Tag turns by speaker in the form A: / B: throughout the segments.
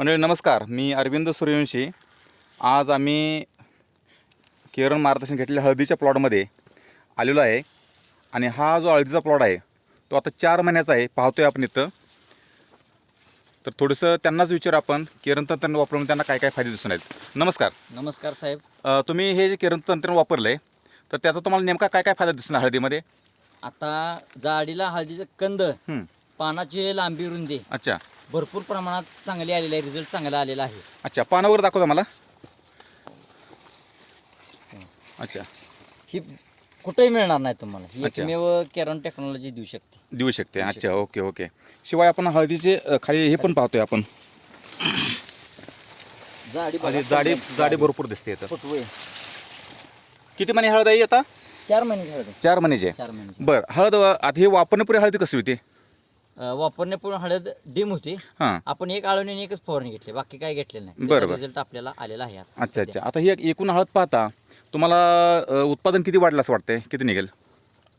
A: मंडळी नमस्कार. मी अरविंद सूर्यवंशी. आज आम्ही केरळ मार्गदर्शन घेतलेल्या हळदीच्या प्लॉटमध्ये आलेलो आहे. आणि हा जो हळदीचा प्लॉट आहे तो आता चार महिन्याचा आहे. पाहतोय आपण इथं. तर थोडंसं त्यांनाच विचार आपण केरन तंत्रज्ञान वापरून त्यांना काय काय फायदे दिसून आहेत. नमस्कार.
B: नमस्कार साहेब.
A: तुम्ही हे जे केरन तंत्रज्ञान वापरलं आहे तर त्याचा तुम्हाला नेमका काय काय फायदा दिसून हळदीमध्ये?
B: आता जाडीला हळदीचं कंद पानाची लांबी रुंदी.
A: अच्छा.
B: भरपूर प्रमाणात चांगली आलेली आहे रिझल्ट चांगला आलेला आहे.
A: अच्छा पानावर दाखवता मला अच्छा.
B: ही कुठेही मिळणार नाही तुम्हाला. ही
A: अच्छा.
B: एकमेव कॅरॉन टेक्नॉलॉजी देऊ शकते.
A: देऊ शकते. अच्छा ओके ओके. शिवाय आपण हळदीचे अ, खाली हे पण पाहतोय आपण.
B: जाडी
A: जाडी जाडी भरपूर दिसते इथं.
B: फुटवे.
A: किती महिने हळद आहे आता?
B: चार महिने हळद
A: चार महिन्याचे
B: चार महिने
A: बरं हळद आता हे वापरण्यापूर्वी हळदी कशी होती?
B: वापरण्यापूर्वी हळद डिम होती.
A: हां.
B: आपण एक आळवणी आणि एकच फवारणी घेतली. बाकी काय घेतलेलं नाही.
A: बरोबर.
B: रिझल्ट आपल्याला आलेला आहे आता
A: अच्छा. अच्छा. आता ही एक एकूण हळद पाहता तुम्हाला अ, उत्पादन किती वाढलं असं वाटतंय? किती निघेल?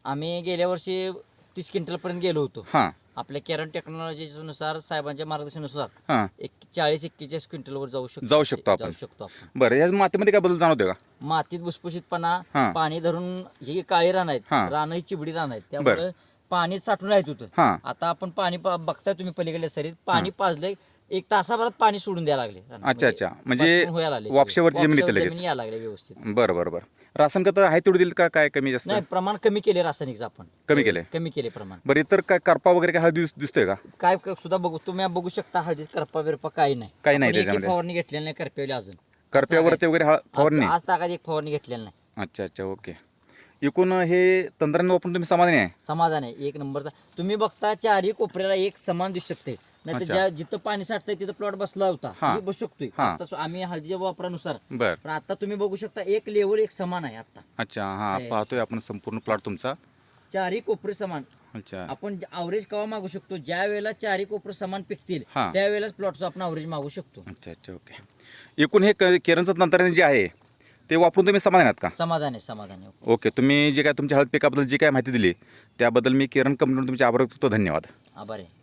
B: आम्ही गेल्या वर्षी तीस क्विंटलपर्यंत गेलो होतो.
A: हां.
B: आपल्या कॅरन टेक्नॉलॉजीनुसार साहेबांच्या मार्गदर्शनानुसार
A: हां.
B: एक चाळीस एक्केचाळीस क्विंटलवर जाऊ शकतो.
A: जाऊ शकतो आपण.
B: जाऊ शकतो आपण.
A: बरं या मातीमध्ये काय बदल जाणवते का?
B: मातीत भुसभुशीतपणा
A: हां.
B: पाणी धरून ही काळी रान आहेत.
A: हां.
B: रानं ही चिबडी रान आहेत. त्यामुळे पाणी साठून राहत होतं.
A: हां.
B: आता आपण पाणी पा- बघताय तुम्ही पलीकडल्या सरीत पाणी पाजलंय एक तासाभरात पाणी सोडून द्यायला लागले.
A: अच्छा अच्छा. म्हणजे
B: पासून व्हायला लागले सगळे.
A: वापशावरची जमीन येते
B: वापशावर
A: लगेच.
B: जमीन यायला लागले व्यवस्थित.
A: बरं बरं बरं. रासन खतं आहे तेवढं दिलं का? काय कमी जास्त?
B: नाही प्रमाण कमी केले रासायनिकचं आपण.
A: कमी केले?
B: कमी केले प्रमाण.
A: बरं इतर काय करपा वगैरे काय हळदी दिस- दिसतोय का?
B: काय क- सुद्धा बघू तुम्ही बघू शकता हळदीच करपा बिरपा काही नाही.
A: काही नाही
B: आपण एकही
A: त्याच्यामध्ये.
B: फवारणी घेतलेली नाही करपेवली अजून.
A: करप्यावरती वगैरे हळ फवारणी?
B: आज तागात एक फवारणी घेतलेली नाही.
A: अच्छा अच्छा ओके. एकूण हे तंत्रज्ञान वापरून तुम्ही समाधानी आहे?
B: समाधान आहे. एक नंबरचा. तुम्ही बघता चारही कोपऱ्याला एक समान दिसू शकते. नाही
A: अच्छा.
B: ज्या जिथं पाणी साठतंय तिथं प्लॉट बसला होता.
A: हा.
B: बसू शकतोय.
A: हा.
B: आता सो- आम्ही हळदीच्या वापरानुसार.
A: बरं.
B: पण आता तुम्ही बघू शकता एक लेवल एक समान आहे आता.
A: अच्छा हां.
B: हे.
A: पाहतोय आपण संपूर्ण प्लॉट तुमचा.
B: चारही कोपरे समान.
A: अच्छा.
B: आपण अवरेज केव्हा मागू शकतो? ज्या वेळेला चारही कोपरे समान पिकतील
A: हां.
B: त्यावेळेलाच प्लॉटचं आपण अवरेज मागू शकतो.
A: अच्छा अच्छा ओके एकूण हे क- केरनचं तंत्रज्ञान जे आहे ते वापरून तुम्ही समाधान आहात का?
B: समाधान आहे समाधान आहे.
A: ओके तुम्ही जे काय तुमच्या हळद पिकाबद्दल जी काय माहिती दिली त्याबद्दल मी केरन कंपनीकडून तुमचे आभार व्यक्त करतो. धन्यवाद.
B: आभार आहे.